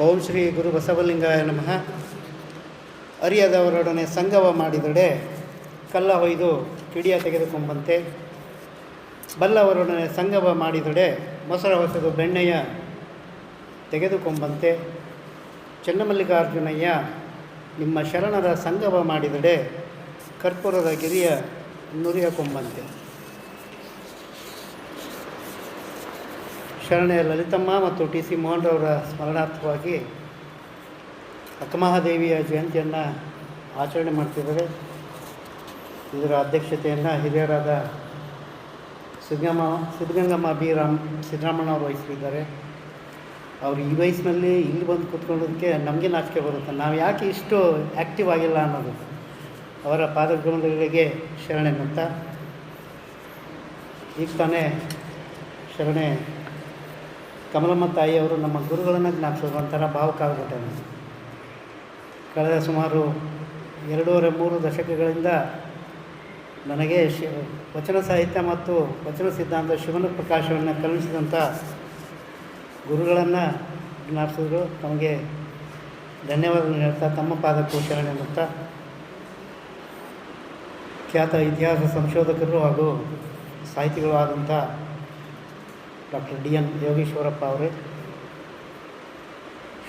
ಓಂ ಶ್ರೀ ಗುರು ಬಸವಲಿಂಗಾಯ ನಮಃ. ಅರಿಯದವರೊಡನೆ ಸಂಗವ ಮಾಡಿದಡೆ ಕಲ್ಲ ಹೊಯ್ದು ಕಿಡಿಯ ತೆಗೆದುಕೊಂಬಂತೆ. ಬಲ್ಲವರೊಡನೆ ಸಂಗವ ಮಾಡಿದಡೆ ಮೊಸರ ಹೊಸದು ಬೆಣ್ಣೆಯ ತೆಗೆದುಕೊಂಬಂತೆ. ಚನ್ನಮಲ್ಲಿಕಾರ್ಜುನಯ್ಯ, ನಿಮ್ಮ ಶರಣರ ಸಂಗವ ಮಾಡಿದಡೆ ಕರ್ಪೂರದ ಗಿರಿಯ ನುರಿಯ ಕೊಂಬಂತೆ ಶರಣೆಯ ಲಲಿತಮ್ಮ ಮತ್ತು ಟಿ ಸಿ ಮೋಹನ್ರವರ ಸ್ಮರಣಾರ್ಥವಾಗಿ ಅಕ್ಕಮಹಾದೇವಿಯ ಜಯಂತಿಯನ್ನು ಆಚರಣೆ ಮಾಡ್ತಿದ್ದಾರೆ. ಇದರ ಅಧ್ಯಕ್ಷತೆಯನ್ನು ಹಿರಿಯರಾದ ಸಿದ್ಧಗಮ್ಮ ಸಿದ್ಧಗಂಗಮ್ಮ ಬಿ ರಾಮ್ ಸಿದ್ದರಾಮಣ್ಣ ಅವರು ವಹಿಸಿದ್ದಾರೆ ಅವರು ಈ ವಯಸ್ಸಿನಲ್ಲಿ ಇಲ್ಲಿ ಬಂದು ಕೂತ್ಕೊಳ್ಳೋದಕ್ಕೆ ನಮಗೆ ನಾಚಿಕೆ ಬರುತ್ತೆ. ನಾವು ಯಾಕೆ ಇಷ್ಟು ಆ್ಯಕ್ಟಿವ್ ಆಗಿಲ್ಲ ಅನ್ನೋದು. ಅವರ ಪಾದಗ್ರಮಗಳಿಗೆ ಶರಣೆ ಅಂತ ಈಗ ತಾನೇ ಶರಣೆ ಕಮಲಮ್ಮ ತಾಯಿಯವರು ನಮ್ಮ ಗುರುಗಳನ್ನು ಜ್ಞಾಪಿಸೋದು ಒಂಥರ ಭಾವುಕ ಆಗಿಬಿಟ್ಟೆ ನಾನು ಕಳೆದ ಸುಮಾರು ಎರಡೂವರೆ ಮೂರು ದಶಕಗಳಿಂದ ನನಗೆ ಶಿ, ವಚನ ಸಾಹಿತ್ಯ ಮತ್ತು ವಚನ ಸಿದ್ಧಾಂತ ಶಿವನ ಪ್ರಕಾಶವನ್ನು ಕಲಿಸಿದಂಥ ಗುರುಗಳನ್ನು ಜ್ಞಾಪಿಸಿದ್ರು. ತಮಗೆ ಧನ್ಯವಾದಗಳು ಹೇಳ್ತಾ, ತಮ್ಮ ಪಾದಕ್ಕೂ ಶರಣೆ ಅಂತ ಖ್ಯಾತ ಇತಿಹಾಸ ಸಂಶೋಧಕರು ಹಾಗೂ ಸಾಹಿತಿಗಳು ಆದಂಥ ಡಾಕ್ಟರ್ ಡಿ ಎನ್ ಯೋಗೇಶ್ವರಪ್ಪ ಅವರೇ.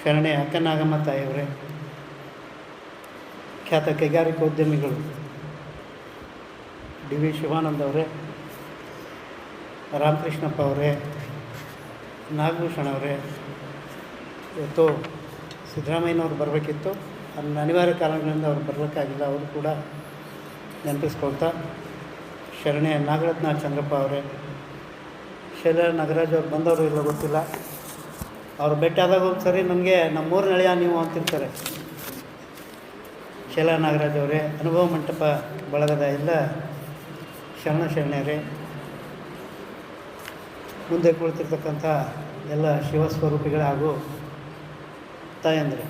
ಶರಣೆ ಅಕ್ಕನಾಗಮ್ಮ ತಾಯಿಯವರೇ. ಖ್ಯಾತ ಕೈಗಾರಿಕೋದ್ಯಮಿಗಳು ಡಿ ವಿ ಶಿವಾನಂದ್ ಅವರೇ, ರಾಮಕೃಷ್ಣಪ್ಪ ಅವರೇ, ನಾಗಭೂಷಣ ಅವರೇ. ಇವತ್ತು ಸಿದ್ದರಾಮಯ್ಯನವ್ರು ಬರಬೇಕಿತ್ತು. ಅದನ್ನ ಅನಿವಾರ್ಯ ಕಾರಣಗಳಿಂದ ಅವ್ರು ಬರಲಿಕ್ಕಾಗಿಲ್ಲ. ಅವರು ಕೂಡ ನೆನಪಿಸ್ಕೊಳ್ತಾ, ಶರಣೆ ನಾಗರತ್ನ ಚಂದ್ರಪ್ಪ ಅವರೇ. ಶೈಲ ನಾಗರಾಜ್ ಅವ್ರು ಬಂದವರು ಇಲ್ಲ ಗೊತ್ತಿಲ್ಲ. ಅವ್ರು ಭೇಟಿ ಆದಾಗ ಸರಿ, ನಮಗೆ ನಮ್ಮೂರು ನಳೆಯ ನೀವು ಅಂತಿರ್ತಾರೆ. ಶೈಲ ನಾಗರಾಜ್ ಅವರೇ, ಅನುಭವ ಮಂಟಪ ಬಳಗದ ಎಲ್ಲ ಶರಣ ಶರಣರೇ. ಮುಂದೆ ಕುಳಿತಿರ್ತಕ್ಕಂಥ ಎಲ್ಲ ಶಿವಸ್ವರೂಪಿಗಳ ಹಾಗೂ ತಾಯಂದರೆ.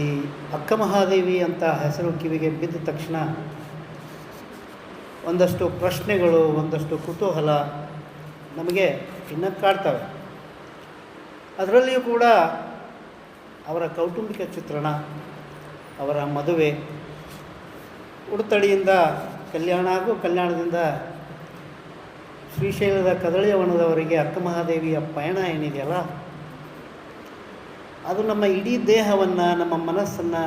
ಈ ಅಕ್ಕ ಮಹಾದೇವಿ ಅಂತ ಹೆಸರು ಕಿವಿಗೆ ಬಿದ್ದ ತಕ್ಷಣ ಒಂದಷ್ಟು ಪ್ರಶ್ನೆಗಳು, ಒಂದಷ್ಟು ಕುತೂಹಲ ನಮಗೆ ಇನ್ನೂ ಕಾಡ್ತವೆ. ಅದರಲ್ಲಿಯೂ ಕೂಡ ಅವರ ಕೌಟುಂಬಿಕ ಚಿತ್ರಣ, ಅವರ ಮದುವೆ ಉಡುತಡಿಯಿಂದ ಕಲ್ಯಾಣ ಹಾಗೂ ಕಲ್ಯಾಣದಿಂದ ಶ್ರೀಶೈಲದ ಕದಳಿಯ ವನದವರಿಗೆ ಅಕ್ಕ ಮಹಾದೇವಿಯ ಪಯಣ ಏನಿದೆಯಲ್ಲ, ಅದು ನಮ್ಮ ಇಡೀ ದೇಹವನ್ನು, ನಮ್ಮ ಮನಸ್ಸನ್ನು,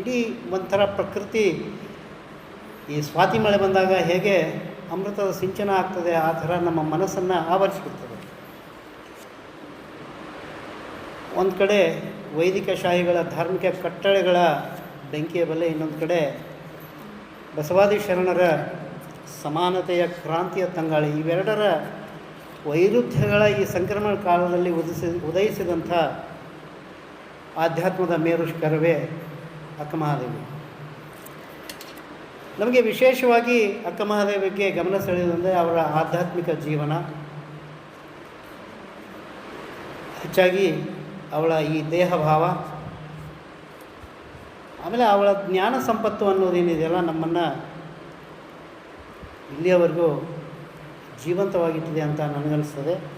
ಇಡೀ ಒಂಥರ ಪ್ರಕೃತಿ ಈ ಸ್ವಾತಿ ಮಳೆ ಬಂದಾಗ ಹೇಗೆ ಅಮೃತದ ಸಿಂಚನ ಆಗ್ತದೆ, ಆ ಥರ ನಮ್ಮ ಮನಸ್ಸನ್ನು ಆವರಿಸಿಬಿಡ್ತದೆ ಒಂದು ಕಡೆ ವೈದಿಕ ಶಾಹಿಗಳ ಧಾರ್ಮಿಕ ಕಟ್ಟಳೆಗಳ ಬೆಂಕಿಯ ಬಲೆ, ಇನ್ನೊಂದು ಕಡೆ ಬಸವಾದಿ ಶರಣರ ಸಮಾನತೆಯ ಕ್ರಾಂತಿಯ ತಂಗಾಳಿ, ಇವೆರಡರ ವೈರುಧ್ಯಗಳ ಈ ಸಂಕ್ರಮಣ ಕಾಲದಲ್ಲಿ ಉದಿಸಿ ಉದಯಿಸಿದಂಥ ಆಧ್ಯಾತ್ಮದ ಮೇರುಷ್ಕರವೇ ಅಕ್ಕಮಹಾದೇವಿ. ನಮಗೆ ವಿಶೇಷವಾಗಿ ಅಕ್ಕ ಮಹಾದೇವ ಬಗ್ಗೆ ಗಮನ ಸೆಳೆಯುವುದಂದರೆ ಅವರ ಆಧ್ಯಾತ್ಮಿಕ ಜೀವನ. ಹೆಚ್ಚಾಗಿ ಅವಳ ಈ ದೇಹಭಾವ. ಆಮೇಲೆ ಅವಳ ಜ್ಞಾನ ಸಂಪತ್ತು ಅನ್ನೋದೇನಿದೆಯಲ್ಲ ನಮ್ಮನ್ನು ಇಲ್ಲಿಯವರೆಗೂ ಜೀವಂತವಾಗಿಟ್ಟಿದೆ ಅಂತ ನನಗನ್ನಿಸ್ತದೆ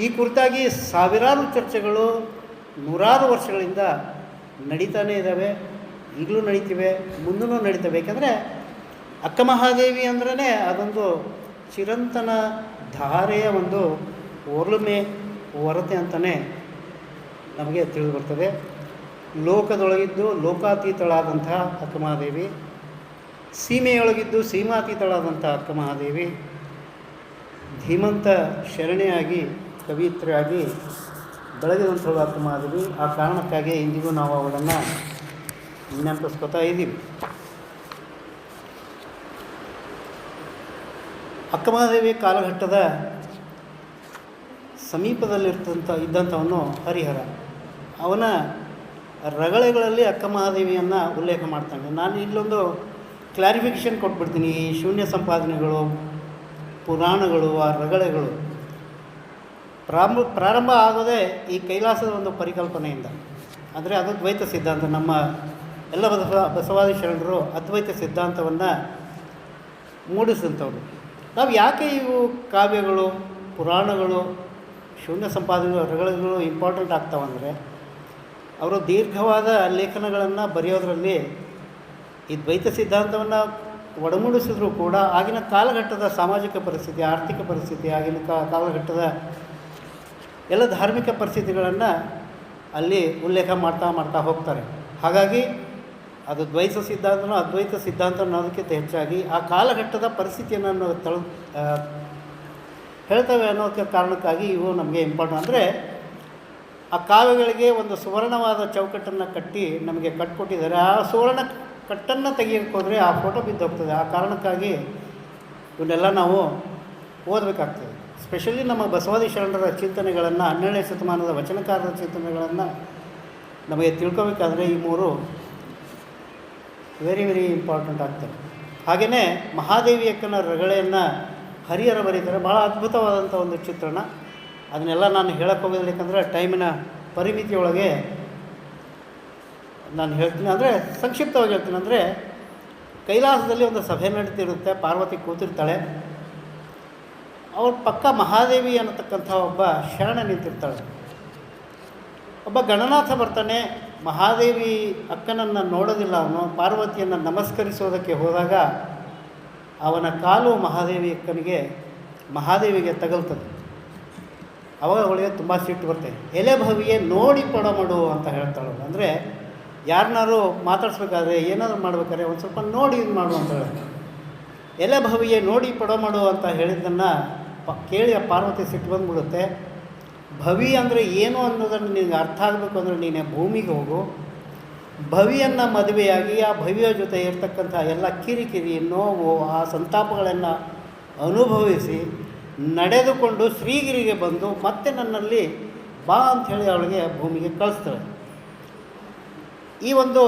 ಈ ಕುರಿತಾಗಿ ಸಾವಿರಾರು ಚರ್ಚೆಗಳು ನೂರಾರು ವರ್ಷಗಳಿಂದ ನಡೀತಾನೇ ಇದ್ದಾವೆ. ಈಗಲೂ ನಡೀತಿವೆ, ಮುಂದೂ ನಡೀತವೆ. ಏಕೆಂದರೆ ಅಕ್ಕಮಹಾದೇವಿ ಅಂದ್ರೇ ಅದೊಂದು ಚಿರಂತನ ಧಾರೆಯ ಒಂದು ಒರ್ಲುಮೆ ಹೊರತೆ ಅಂತಲೇ ನಮಗೆ ತಿಳಿದು ಬರ್ತದೆ ಲೋಕದೊಳಗಿದ್ದು ಲೋಕಾತೀತಳಾದಂತಹ ಅಕ್ಕಮಹಾದೇವಿ ಸೀಮೆಯೊಳಗಿದ್ದು ಸೀಮಾತೀತಳಾದಂಥ ಅಕ್ಕಮಹಾದೇವಿ ಧೀಮಂತ ಶರಣೆಯಾಗಿ ಕವಿತ್ರಿಯಾಗಿ ಅಕ್ಕ ಮಹಾದೇವಿ. ಆ ಕಾರಣಕ್ಕಾಗಿ ಇಂದಿಗೂ ನಾವು ಅವಳನ್ನು ನೆನಪಿಸ್ಕೊತಾ ಇದ್ದೀವಿ. ಅಕ್ಕಮಹಾದೇವಿ ಕಾಲಘಟ್ಟದ ಸಮೀಪದಲ್ಲಿರ್ತಂಥ ಇದ್ದಂಥವನು ಹರಿಹರ. ಅವನ ರಗಳೆಗಳಲ್ಲಿ ಅಕ್ಕಮಹಾದೇವಿಯನ್ನು ಉಲ್ಲೇಖ ಮಾಡ್ತಾನೆ. ನಾನು ಇಲ್ಲೊಂದು ಕ್ಲಾರಿಫಿಕೇಷನ್ ಕೊಟ್ಬಿಡ್ತೀನಿ. ಈ ಶೂನ್ಯ ಸಂಪಾದನೆಗಳು, ಪುರಾಣಗಳು, ಆ ರಗಳೆಗಳು ಪ್ರಾರಂಭ ಪ್ರಾರಂಭ ಆಗೋದೇ ಈ ಕೈಲಾಸದ ಒಂದು ಪರಿಕಲ್ಪನೆಯಿಂದ. ಅಂದರೆ ಅದು ದ್ವೈತ ಸಿದ್ಧಾಂತ. ನಮ್ಮ ಎಲ್ಲ ಬಸವ, ಬಸವಾದಿ ಶರಣರು ಅದ್ವೈತ ಸಿದ್ಧಾಂತವನ್ನು ಮೂಡಿಸಿದಂಥವ್ರು. ನಾವು ಯಾಕೆ ಇವು ಕಾವ್ಯಗಳು, ಪುರಾಣಗಳು, ಶೂನ್ಯ ಸಂಪಾದನೆಗಳು ರಗಳಗಳು ಇಂಪಾರ್ಟೆಂಟ್ ಆಗ್ತಾವಂದರೆ ಅವರು ದೀರ್ಘವಾದ ಲೇಖನಗಳನ್ನು ಬರೆಯೋದರಲ್ಲಿ ಈ ದ್ವೈತ ಸಿದ್ಧಾಂತವನ್ನು ಒಡಮೂಡಿಸಿದ್ರು ಕೂಡ ಆಗಿನ ಕಾಲಘಟ್ಟದ ಸಾಮಾಜಿಕ ಪರಿಸ್ಥಿತಿ, ಆರ್ಥಿಕ ಪರಿಸ್ಥಿತಿ, ಆಗಿನ ಕಾಲಘಟ್ಟದ ಎಲ್ಲ ಧಾರ್ಮಿಕ ಪರಿಸ್ಥಿತಿಗಳನ್ನು ಅಲ್ಲಿ ಉಲ್ಲೇಖ ಮಾಡ್ತಾ ಮಾಡ್ತಾ ಹೋಗ್ತಾರೆ. ಹಾಗಾಗಿ ಅದು ದ್ವೈತ ಸಿದ್ಧಾಂತನೋ ಅದ್ವೈತ ಸಿದ್ಧಾಂತ ಅನ್ನೋದಕ್ಕಿಂತ ಹೆಚ್ಚಾಗಿ ಆ ಕಾಲಘಟ್ಟದ ಪರಿಸ್ಥಿತಿಯನ್ನು ನಾವು ತಳ ಹೇಳ್ತವೆ ಅನ್ನೋಕ್ಕೆ ಕಾರಣಕ್ಕಾಗಿ ಇವು ನಮಗೆ ಇಂಪಾರ್ಟೆಂಟ್ ಅಂದರೆ ಆ ಕಾವ್ಯಗಳಿಗೆ ಒಂದು ಸುವರ್ಣವಾದ ಚೌಕಟ್ಟನ್ನು ಕಟ್ಟಿ ನಮಗೆ ಕಟ್ಕೊಟ್ಟಿದ್ದಾರೆ. ಆ ಸುವರ್ಣ ಕಟ್ಟನ್ನು ತೆಗೆಯೋಕ್ಕೋದ್ರೆ ಆ ಫೋಟೋ ಬಿದ್ದೋಗ್ತದೆ. ಆ ಕಾರಣಕ್ಕಾಗಿ ಇವನ್ನೆಲ್ಲ ನಾವು ಓದಬೇಕಾಗ್ತದೆ. ಸ್ಪೆಷಲಿ ನಮ್ಮ ಬಸವಾದಿ ಶರಣರ ಚಿಂತನೆಗಳನ್ನು ಹನ್ನೆರಡನೇ ಶತಮಾನದ ವಚನಕಾರರ ಚಿಂತನೆಗಳನ್ನು ನಮಗೆ ತಿಳ್ಕೋಬೇಕಾದ್ರೆ ಈ ಮೂರು ವೆರಿ ವೆರಿ ಇಂಪಾರ್ಟೆಂಟ್ ಆಗ್ತದೆ. ಹಾಗೆಯೇ ಮಹಾದೇವಿಯಕ್ಕನ ರಗಳೆಯನ್ನು ಹರಿಹರ ಬರೀತಾರೆ. ಭಾಳ ಅದ್ಭುತವಾದಂಥ ಒಂದು ಚಿತ್ರಣ. ಅದನ್ನೆಲ್ಲ ನಾನು ಹೇಳಕ್ಕೆ ಹೋಗೋದಿಲ್ಲ, ಯಾಕಂದರೆ ಟೈಮಿನ ಪರಿಮಿತಿಯೊಳಗೆ ನಾನು ಹೇಳ್ತೀನಿ. ಅಂದರೆ ಸಂಕ್ಷಿಪ್ತವಾಗಿ ಹೇಳ್ತೀನಿ. ಅಂದರೆ ಕೈಲಾಸದಲ್ಲಿ ಒಂದು ಸಭೆ ನಡೀತಿರುತ್ತೆ. ಪಾರ್ವತಿ ಕೂತಿರ್ತಾಳೆ. ಅವ್ರ ಪಕ್ಕ ಮಹಾದೇವಿ ಅನ್ನತಕ್ಕಂಥ ಒಬ್ಬ ಶರಣ ನಿಂತಿರ್ತಾಳೆ. ಒಬ್ಬ ಗಣನಾಥ ಬರ್ತಾನೆ. ಮಹಾದೇವಿ ಅಕ್ಕನನ್ನು ನೋಡೋದಿಲ್ಲ ಅವನು, ಪಾರ್ವತಿಯನ್ನು ನಮಸ್ಕರಿಸೋದಕ್ಕೆ ಹೋದಾಗ ಅವನ ಕಾಲು ಮಹಾದೇವಿ ಅಕ್ಕನಿಗೆ ಮಹಾದೇವಿಗೆ ತಗಲ್ತದೆ. ಅವಾಗ ಅವಳಿಗೆ ತುಂಬ ಸಿಟ್ಟು ಬರ್ತದೆ ಎಲೆ ಭವಿಗೆ ನೋಡಿ ಪಡಮಡು ಅಂತ ಹೇಳ್ತಾಳೆ ಅಂದರೆ ಯಾರನ್ನಾರು ಮಾತಾಡ್ಸ್ಬೇಕಾದ್ರೆ ಏನಾದರೂ ಮಾಡ್ಬೇಕಾದ್ರೆ ಒಂದು ಸ್ವಲ್ಪ ನೋಡಿ ಇದು ಮಾಡು ಅಂತ ಹೇಳಿ ಎಲೆ ಭವಿಗೆ ನೋಡಿ ಪಡಮಡು ಅಂತ ಹೇಳಿದ್ದನ್ನು ಪ ಕೇಳಿ ಆ ಪಾರ್ವತಿ ಸಿಟ್ಟು ಬಂದ್ಬಿಡುತ್ತೆ. ಭವಿ ಅಂದರೆ ಏನು ಅನ್ನೋದನ್ನು ನಿನಗೆ ಅರ್ಥ ಆಗಬೇಕು ಅಂದರೆ ನೀನೆ ಭೂಮಿಗೆ ಹೋಗು. ಭವಿಯನ್ನು ಮದುವೆಯಾಗಿ ಆ ಭವಿಯ ಜೊತೆ ಇರ್ತಕ್ಕಂಥ ಎಲ್ಲ ಕಿರಿಕಿರಿ, ನೋವು, ಆ ಸಂತಾಪಗಳನ್ನು ಅನುಭವಿಸಿ ನಡೆದುಕೊಂಡು ಶ್ರೀಗಿರಿಗೆ ಬಂದು ಮತ್ತೆ ನನ್ನಲ್ಲಿ ಬಾ ಅಂಥೇಳಿ ಅವಳಿಗೆ ಭೂಮಿಗೆ ಕಳಿಸ್ತಾಳೆ. ಈ ಒಂದು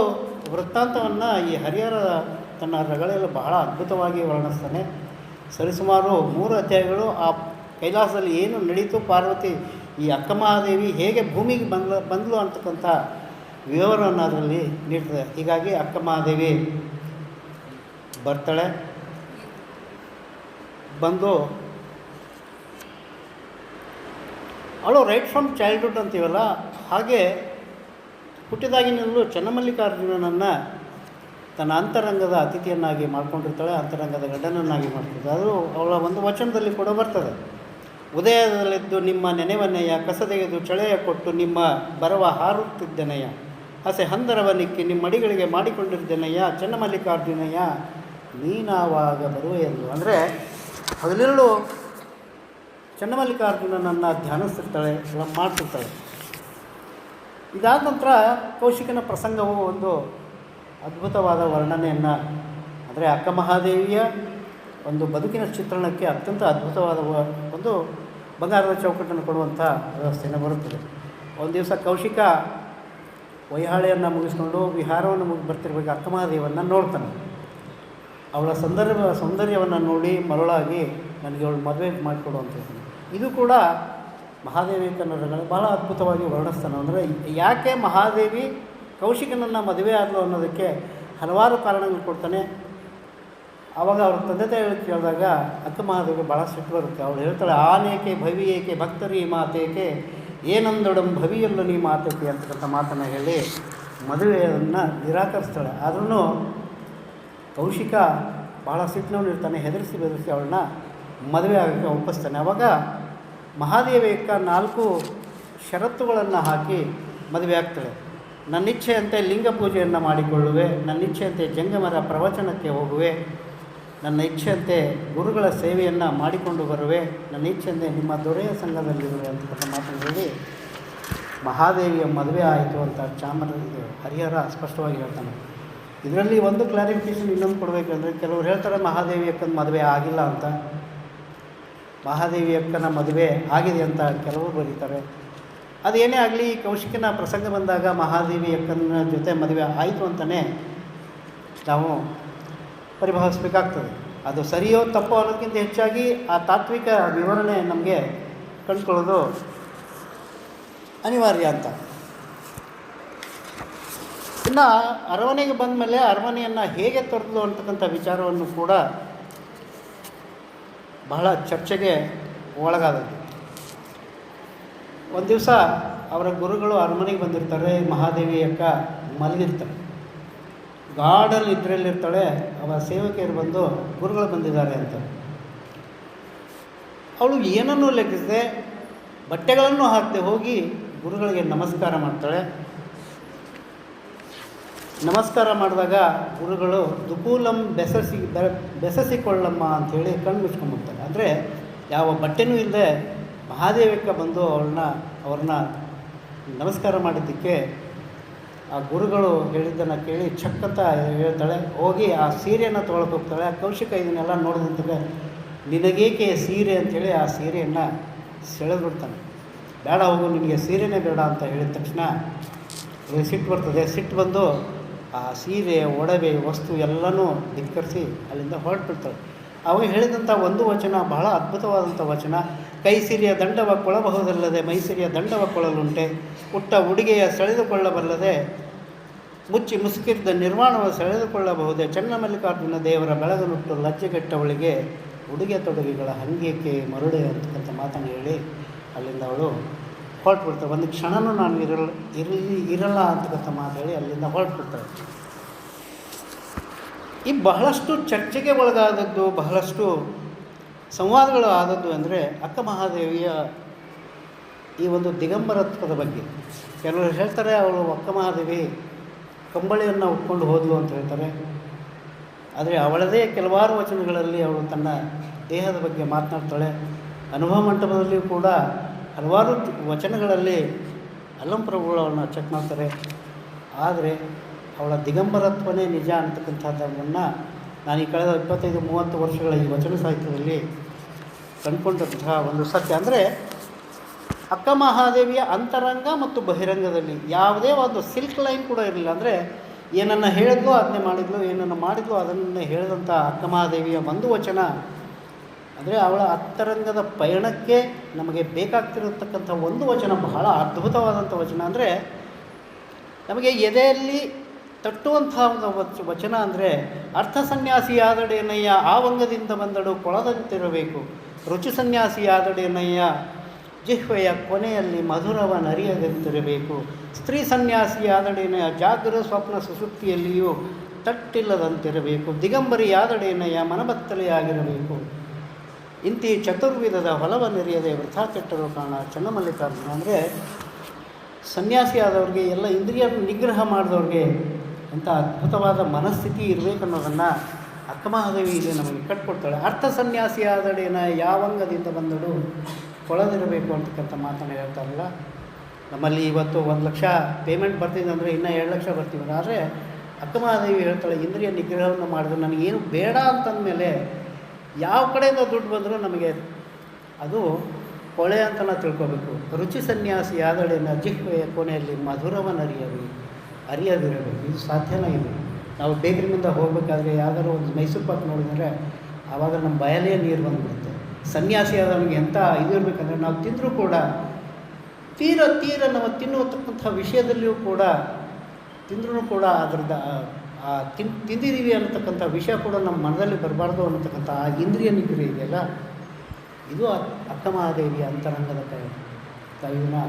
ವೃತ್ತಾಂತವನ್ನು ಈ ಹರಿಹರ ತನ್ನ ರಗಳೆಯಲ್ಲಿ ಬಹಳ ಅದ್ಭುತವಾಗಿ ವರ್ಣಿಸ್ತಾನೆ. ಸರಿಸುಮಾರು ಮೂರು ಅಧ್ಯಾಯಗಳು ಆ ಕೈಲಾಸದಲ್ಲಿ ಏನು ನಡೀತು ಪಾರ್ವತಿ ಈ ಅಕ್ಕಮಹಾದೇವಿ ಹೇಗೆ ಭೂಮಿಗೆ ಬಂದ್ಲು ಬಂದಳು ಅಂತಕ್ಕಂಥ ವಿವರವನ್ನು ಅದರಲ್ಲಿ ನೀಡ್ತದೆ. ಹೀಗಾಗಿ ಅಕ್ಕಮಹಾದೇವಿ ಬರ್ತಾಳೆ. ಬಂದು ಅವಳು ರೈಟ್ ಫ್ರಮ್ ಚೈಲ್ಡ್ಹುಡ್ ಅಂತೀವಲ್ಲ? ಹಾಗೆ ಹುಟ್ಟಿದಾಗಿನಿಂದಲೂ ಚನ್ನಮಲ್ಲಿಕಾರ್ಜುನನನ್ನು ತನ್ನ ಅಂತರಂಗದ ಅತಿಥಿಯನ್ನಾಗಿ ಮಾಡ್ಕೊಂಡಿರ್ತಾಳೆ, ಅಂತರಂಗದ ಗಡ್ಡನನ್ನಾಗಿ ಮಾಡ್ತಿರ್ತಾಳೆ ಅದು ಅವಳ ಒಂದು ವಚನದಲ್ಲಿ ಕೂಡ ಬರ್ತದೆ. ಉದಯದಲ್ಲಿದ್ದು ನಿಮ್ಮ ನೆನವನ್ನೆಯಾ ಕಸ ತೆಗೆದು ಚಳೆಯ ಕೊಟ್ಟು ನಿಮ್ಮ ಬರವ ಹಾರುತ್ತಿದ್ದೆನೆಯ ಹಸೆ ಹಂದರವನಿಕ್ಕಿ ನಿಮ್ಮ ಅಡಿಗಳಿಗೆ ಮಾಡಿಕೊಂಡಿದ್ದೇನೆಯ ಚನ್ನಮಲ್ಲಿಕಾರ್ಜುನಯ್ಯ ನೀನಾವಾಗ ಎಂದು. ಅಂದರೆ, ಹಗಲಿರುಳು ಚನ್ನಮಲ್ಲಿಕಾರ್ಜುನನನ್ನು ಧ್ಯಾನಿಸ್ತಿರ್ತಾಳೆ ಎಲ್ಲ ಮಾಡ್ತಿರ್ತಾಳೆ. ಇದಾದ ನಂತರ ಕೌಶಿಕನ ಪ್ರಸಂಗವು ಒಂದು ಅದ್ಭುತವಾದ ವರ್ಣನೆಯನ್ನು, ಅಂದರೆ ಅಕ್ಕ ಮಹಾದೇವಿಯ ಒಂದು ಬದುಕಿನ ಚಿತ್ರಣಕ್ಕೆ ಅತ್ಯಂತ ಅದ್ಭುತವಾದ ಒಂದು ಬಂಗಾರದ ಚೌಕಟ್ಟನ್ನು ಕೊಡುವಂಥ ವ್ಯವಸ್ಥೆಯನ್ನು ಬರುತ್ತದೆ. ಒಂದು ದಿವಸ ಕೌಶಿಕ ವೈಹಾಳೆಯನ್ನು ಮುಗಿಸ್ಕೊಂಡು ವಿಹಾರವನ್ನು ಮುಗಿ ಬರ್ತಿರ್ಬೇಕು ಅಕ್ಕಮಹಾದೇವನ್ನು ನೋಡ್ತಾನೆ. ಅವಳ ಸಂದರ್ಭ, ಸೌಂದರ್ಯವನ್ನು ನೋಡಿ ಮರಳಾಗಿ ನನಗೆ ಅವಳು ಮದುವೆ ಮಾಡಿಕೊಡುವಂಥದ್ದು ಇದು ಕೂಡ ಮಹಾದೇವಿ ಕನ್ನಡಗಳು ಭಾಳ ಅದ್ಭುತವಾಗಿ ವರ್ಣಿಸ್ತಾನೆ. ಅಂದರೆ ಯಾಕೆ ಮಹಾದೇವಿ ಕೌಶಿಕನನ್ನು ಮದುವೆ ಆದಳು ಅನ್ನೋದಕ್ಕೆ ಹಲವಾರು ಕಾರಣಗಳು ಕೊಡ್ತಾನೆ. ಆವಾಗ ಅವ್ರ ತಂದೆ ತಾಯಿ ಕೇಳಿದಾಗ, ಅಕ್ಕ ಮಹಾದೇವಿಗೆ ಭಾಳ ಸಿಟ್ಟು ಬರುತ್ತೆ. ಅವಳು ಹೇಳ್ತಾಳೆ ಆನೇಕೆ ಭವಿ ಏಕೆ, ಭಕ್ತರಿ ಮಾತೇಕೆ ಏನಂದೊಡಂ ಭವಿಯಲ್ಲ ನೀ ಮಾತೇಕೆ ಅಂತಕ್ಕಂಥ ಮಾತನ್ನು ಹೇಳಿ ಮದುವೆಯನ್ನು ನಿರಾಕರಿಸ್ತಾಳೆ. ಆದ್ರೂ ಕೌಶಿಕ ಭಾಳ ಸಿಟ್ಟಿನವನು ಇರ್ತಾನೆ, ಹೆದರಿಸಿ ಬೆದರಿಸಿ ಅವಳನ್ನ ಮದುವೆ ಆಗೋಕ್ಕೆ ಒಪ್ಪಿಸ್ತಾನೆ. ಆವಾಗ ಮಹಾದೇವಿಯಕ್ಕ ನಾಲ್ಕು ಷರತ್ತುಗಳನ್ನು ಹಾಕಿ ಮದುವೆ ಆಗ್ತಾಳೆ. ನನ್ನಿಚ್ಛೆಯಂತೆ ಲಿಂಗ ಪೂಜೆಯನ್ನು ಮಾಡಿಕೊಳ್ಳುವೆ ನನ್ನ ಇಚ್ಛೆಯಂತೆ ಜಂಗಮರ ಪ್ರವಚನಕ್ಕೆ ಹೋಗುವೆ ನನ್ನ ಇಚ್ಛೆಯಂತೆ ಗುರುಗಳ ಸೇವೆಯನ್ನು ಮಾಡಿಕೊಂಡು ಬರುವೆ. ನನ್ನ ಇಚ್ಛೆಯಂತೆ ನಿಮ್ಮ ದೊರೆಯ ಸಂಘದಲ್ಲಿರುವೆ ಅಂತಕ್ಕಂಥ ಹೇಳಿ ಮಹಾದೇವಿಯ ಮದುವೆ ಆಯಿತು ಅಂತ ಚಾಮರ ಇದು ಹರಿಹರ ಸ್ಪಷ್ಟವಾಗಿ ಹೇಳ್ತಾನೆ. ಇದರಲ್ಲಿ ಒಂದು ಕ್ಲಾರಿಫಿಕೇಷನ್ ಇನ್ನೊಂದು ಕೊಡಬೇಕಂದ್ರೆ ಕೆಲವರು ಹೇಳ್ತಾರೆ ಮಹಾದೇವಿ ಅಕ್ಕನ ಮದುವೆ ಆಗಿಲ್ಲ ಅಂತ. ಮಹಾದೇವಿ ಅಕ್ಕನ ಮದುವೆ ಆಗಿದೆ ಅಂತ ಕೆಲವರು ಬರೀತಾರೆ. ಅದೇನೇ ಆಗಲಿ ಕೌಶಿಕನ ಪ್ರಸಂಗ ಬಂದಾಗ ಮಹಾದೇವಿ ಅಕ್ಕನ ಜೊತೆ ಮದುವೆ ಆಯಿತು ಅಂತಲೇ ನಾವು ಪರಿಭಾವಿಸ್ಬೇಕಾಗ್ತದೆ. ಅದು ಸರಿಯೋ ತಪ್ಪೋ ಅನ್ನೋದಕ್ಕಿಂತ ಹೆಚ್ಚಾಗಿ ಆ ತಾತ್ವಿಕ ವಿವರಣೆ ನಮಗೆ ಕಂಡುಕೊಳ್ಳೋದು ಅನಿವಾರ್ಯ ಅಂತ. ಇನ್ನು ಅರಮನೆಗೆ ಬಂದ ಮೇಲೆ ಅರಮನೆಯನ್ನು ಹೇಗೆ ತೊರೆದು ಅಂತಕ್ಕಂಥ ವಿಚಾರವನ್ನು ಕೂಡ ಬಹಳ ಚರ್ಚೆಗೆ ಒಳಗಾದದ್ದು. ಒಂದು ದಿವಸ ಅವರ ಗುರುಗಳು ಅರಮನೆಗೆ ಬಂದಿರ್ತಾರೆ ಮಹಾದೇವಿ ಅಕ್ಕ ಮಲಗಿರ್ತಾರೆ. ಗಾರ್ಡನ್ ಇದ್ರಲ್ಲಿರ್ತಾಳೆ ಅವರ ಸೇವಕಿಯರು ಬಂದು ಗುರುಗಳು ಬಂದಿದ್ದಾರೆ ಅಂತ. ಅವಳು ಏನನ್ನೂ ಲೆಕ್ಕಿಸದೆ ಬಟ್ಟೆಗಳನ್ನು ಹಾಕದೆ ಹೋಗಿ ಗುರುಗಳಿಗೆ ನಮಸ್ಕಾರ ಮಾಡ್ತಾಳೆ. ನಮಸ್ಕಾರ ಮಾಡಿದಾಗ ಗುರುಗಳು ದುಪೂಲಂ ಬೆಸಸಿ ಬೆಸಸಿಕೊಳ್ಳಮ್ಮ ಅಂಥೇಳಿ ಕಣ್ಣು ಮುಚ್ಕೊಂಡ್ಬಿಡ್ತಾರೆ ಅಂದರೆ ಯಾವ ಬಟ್ಟೆನೂ ಇಲ್ಲದೆ ಮಹಾದೇವಕ್ಕೆ ಬಂದು ಅವಳನ್ನ, ಅವ್ರನ್ನ ನಮಸ್ಕಾರ ಮಾಡಿದ್ದಕ್ಕೆ ಆ ಗುರುಗಳು ಹೇಳಿದ್ದನ್ನು ಕೇಳಿ ಚಕ್ಕತ್ತ ಅಂತ ಹೇಳ್ತಾಳೆ, ಹೋಗಿ ಆ ಸೀರೆಯನ್ನು ತೊಗೊಳಕ್ಕೆ ಹೋಗ್ತಾಳೆ. ಆ ಕೌಶಿಕ ಇದನ್ನೆಲ್ಲ ನೋಡಿದಂತಾಗ ನಿನಗೇಕೆ ಸೀರೆ ಅಂಥೇಳಿ ಆ ಸೀರೆಯನ್ನು ಸೆಳೆದ್ಬಿಡ್ತಾನೆ. ಬೇಡ ಹೋಗು, ನಿನಗೆ ಸೀರೆನೇ ಬೇಡ ಅಂತ ಹೇಳಿದ ತಕ್ಷಣ ಸಿಟ್ಟು ಬರ್ತದೆ. ಸಿಟ್ಟು ಬಂದು ಆ ಸೀರೆ, ಒಡವೆ, ವಸ್ತು ಎಲ್ಲನೂ ಧಿಕ್ಕರಿಸಿ ಅಲ್ಲಿಂದ ಹೊರಟ್ಬಿಡ್ತಾಳೆ. ಅವಾಗ ಹೇಳಿದಂಥ ಒಂದು ವಚನ ಬಹಳ ಅದ್ಭುತವಾದಂಥ ವಚನ ಕೈ ಸಿರಿಯ ದಂಡವ ಕೊಳಬಹುದಲ್ಲದೆ ಮೈಸಿರಿಯ ದಂಡವ ಕೊಳಲುಂಟೆ. ಪುಟ್ಟ ಉಡುಗೆಯ ಸೆಳೆದುಕೊಳ್ಳಬಲ್ಲದೆ, ಮುಚ್ಚಿ ಮುಸುಕಿದ್ದ ನಿರ್ಮಾಣವ ಸೆಳೆದುಕೊಳ್ಳಬಹುದೇ? ಚನ್ನಮಲ್ಲಿಕಾರ್ಜುನ ದೇವರ ಬೆಳಗನುಟ್ಟು ಲಜ್ಜೆಗೆಟ್ಟವಳಿಗೆ ಉಡುಗೆ ತೊಡುಗೆಗಳ ಹಂಗೇಕೆ ಮರುಳೆ ಅಂತಕ್ಕಂಥ ಮಾತನ್ನು ಹೇಳಿ, ಅಲ್ಲಿಂದ ಅವಳು ಹೊರಟ್ಬಿಡ್ತಾಳೆ. ಒಂದು ಕ್ಷಣನೂ ನಾನು ಇರಲ್ಲ ಇರಲಿ, ಇರಲ್ಲ ಅಂತಕ್ಕಂಥ ಮಾತು ಹೇಳಿ ಅಲ್ಲಿಂದ ಹೊರಟ್ಬಿಡ್ತಾಳೆ. ಈ ಬಹಳಷ್ಟು ಚರ್ಚೆಗೆ ಒಳಗಾದದ್ದು, ಬಹಳಷ್ಟು ಸಂವಾದಗಳು ಆದದ್ದು ಅಂದರೆ ಅಕ್ಕ ಮಹಾದೇವಿಯ ಈ ಒಂದು ದಿಗಂಬರತ್ವದ ಬಗ್ಗೆ. ಕೆಲವರು ಹೇಳ್ತಾರೆ, ಅವಳು ಒಕ್ಕಮಹಾದೇವಿ ಕಂಬಳಿಯನ್ನು ಉಟ್ಕೊಂಡು ಹೋದಳು ಅಂತ ಹೇಳ್ತಾರೆ. ಆದರೆ ಅವಳದೇ ಕೆಲವಾರು ವಚನಗಳಲ್ಲಿ ಅವಳು ತನ್ನ ದೇಹದ ಬಗ್ಗೆ ಮಾತನಾಡ್ತಾಳೆ. ಅನುಭವ ಮಂಟಪದಲ್ಲಿಯೂ ಕೂಡ ಹಲವಾರು ವಚನಗಳಲ್ಲಿ ಅಲ್ಲಂಪ್ರಭುಗಳು ಅವಳನ್ನ ಚೆಕ್ ಮಾಡ್ತಾರೆ. ಆದರೆ ಅವಳ ದಿಗಂಬರತ್ವನೇ ನಿಜ ಅಂತಕ್ಕಂಥದ್ದನ್ನು ನಾನು ಈ ಕಳೆದ ಇಪ್ಪತ್ತೈದು, ಮೂವತ್ತು ವರ್ಷಗಳ ಈ ವಚನ ಸಾಹಿತ್ಯದಲ್ಲಿ ಕಂಡುಕೊಂಡಂತಹ ಒಂದು ಸತ್ಯ. ಅಂದರೆ ಅಕ್ಕ ಮಹಾದೇವಿಯ ಅಂತರಂಗ ಮತ್ತು ಬಹಿರಂಗದಲ್ಲಿ ಯಾವುದೇ ಒಂದು ಸಿಲ್ಕ್ ಲೈನ್ ಕೂಡ ಇರಲಿಲ್ಲ ಅಂದರೆ ಏನನ್ನು ಹೇಳಿದ್ಲು, ಅದನ್ನೇ ಮಾಡಿದ್ಲು, ಏನನ್ನು ಮಾಡಿದ್ಲು, ಅದನ್ನು ಹೇಳಿದಂಥ ಅಕ್ಕ ಮಹಾದೇವಿಯ ಒಂದು ವಚನ ಅಂದರೆ ಅವಳ ಅಂತರಂಗದ ಪಯಣಕ್ಕೆ ನಮಗೆ ಬೇಕಾಗ್ತಿರತಕ್ಕಂಥ ಒಂದು ವಚನ, ಬಹಳ ಅದ್ಭುತವಾದಂಥ ವಚನ ಅಂದರೆ ನಮಗೆ ಎದೆಯಲ್ಲಿ ತಟ್ಟುವಂಥ ಒಂದು ವಚ ವಚನ ಅಂದರೆ ಅರ್ಥ ಆ ಅಂಗದಿಂದ ಬಂದಡು ಕೊಳದಂತಿರಬೇಕು. ರುಚಿ ಸನ್ಯಾಸಿಯಾದಡೇನಯ್ಯ ಜಿಹ್ವೆಯ ಕೊನೆಯಲ್ಲಿ ಮಧುರವ ನರಿಯದಂತಿರಬೇಕು ಸ್ತ್ರೀ ಸನ್ಯಾಸಿಯಾದಡಿನ ಜಾಗೃತ ಸ್ವಪ್ನ ಸುಸುಪ್ತಿಯಲ್ಲಿಯೂ ತಟ್ಟಿಲ್ಲದಂತಿರಬೇಕು. ದಿಗಂಬರಿಯಾದಡೇನಯ್ಯ ಮನಬತ್ತಲೆಯಾಗಿರಬೇಕು. ಇಂತಿ ಚತುರ್ವಿಧದ ಹೊಲವ ನೆರೆಯದೆ ವೃಥಾ ಕೆಟ್ಟರು ಕಾಣ ಚನ್ನಮಲ್ಲಿಕಾರ್ಜುನ ಅಂದರೆ ಸನ್ಯಾಸಿಯಾದವ್ರಿಗೆ ಎಲ್ಲ ಇಂದ್ರಿಯ ನಿಗ್ರಹ ಮಾಡಿದವ್ರಿಗೆ ಎಂಥ ಅದ್ಭುತವಾದ ಮನಸ್ಥಿತಿ ಇರಬೇಕನ್ನೋದನ್ನು ಅಕ್ಕಮಹಾದೇವಿ ಇದೆ ನಮಗೆ ಕಟ್ಕೊಡ್ತಾಳೆ. ಅರ್ಥ ಸನ್ಯಾಸಿಯಾದಡೇನ ಯಾವಂಗದಿಂದ ಬಂದಳು? ಕೊಳದಿರಬೇಕು ಅಂತಕ್ಕಂಥ ಮಾತನ್ನು ಹೇಳ್ತಾರಲ್ಲ? ನಮ್ಮಲ್ಲಿ ಇವತ್ತು ಒಂದು ಲಕ್ಷ ಪೇಮೆಂಟ್ ಬರ್ತಿದೆ ಅಂದರೆ ಇನ್ನೂ ಎರಡು ಲಕ್ಷ ಬರ್ತೀವಿ ಆದರೆ ಅಕ್ಕಮಹಾದೇವಿ ಹೇಳ್ತಾಳೆ, ಇಂದ್ರಿಯ ನಿಗ್ರಹವನ್ನು ಮಾಡಿದ್ರೆ ನನಗೇನು ಬೇಡ ಅಂತಂದಮೇಲೆ ಯಾವ ಕಡೆಯಿಂದ ದುಡ್ಡು ಬಂದರೂ ನಮಗೆ ಅದು ಕೊಳೆ ಅಂತ ನಾವು ತಿಳ್ಕೊಬೇಕು. ರುಚಿ ಸನ್ಯಾಸಿ ಆದಳಿನ ಜಿಹ್ವೆಯ ಕೊನೆಯಲ್ಲಿ ಮಧುರವನ್ನು ಅರಿಯಬೇಕು ಅರಿಯದಿರಬೇಕು. ಇದು ಸಾಧ್ಯನೇ ಇಲ್ಲ ನಾವು ಬೇಕ್ರಿ ಹೋಗಬೇಕಾದ್ರೆ ಯಾವ್ದಾದ್ರು ಒಂದು ಮೈಸೂರು ಪಾಕ್ ನೋಡಿದ್ರೆ ಆವಾಗ ನಮ್ಮ ಬಯಲೇ ನೀರು ಬಂದ್ಬಿಡುತ್ತೆ. ಸನ್ಯಾಸಿ ಆದವನಿಗೆ ಎಂಥ ಇದು ಇರಬೇಕಂದ್ರೆ ನಾವು ತಿಂದರೂ ಕೂಡ ತೀರ ತೀರ ನಾವು ತಿನ್ನುವತಕ್ಕಂಥ ವಿಷಯದಲ್ಲಿಯೂ ಕೂಡ ತಿಂದ್ರೂ ಕೂಡ ಅದರದ ತಿನ್, ತಿಂದಿದ್ದೀವಿ ಅನ್ನತಕ್ಕಂಥ ವಿಷಯ ಕೂಡ ನಮ್ಮ ಮನದಲ್ಲಿ ಬರಬಾರ್ದು ಅನ್ನತಕ್ಕಂಥ ಆ ಇಂದ್ರಿಯ ನಿಗ್ರಹ ಇದೆಯಲ್ಲ, ಇದು ಅಕ್ಕಮಹಾದೇವಿಯ ಅಕ್ಕ ಅಂತರಂಗದ ಕೈ ಇದನ್ನು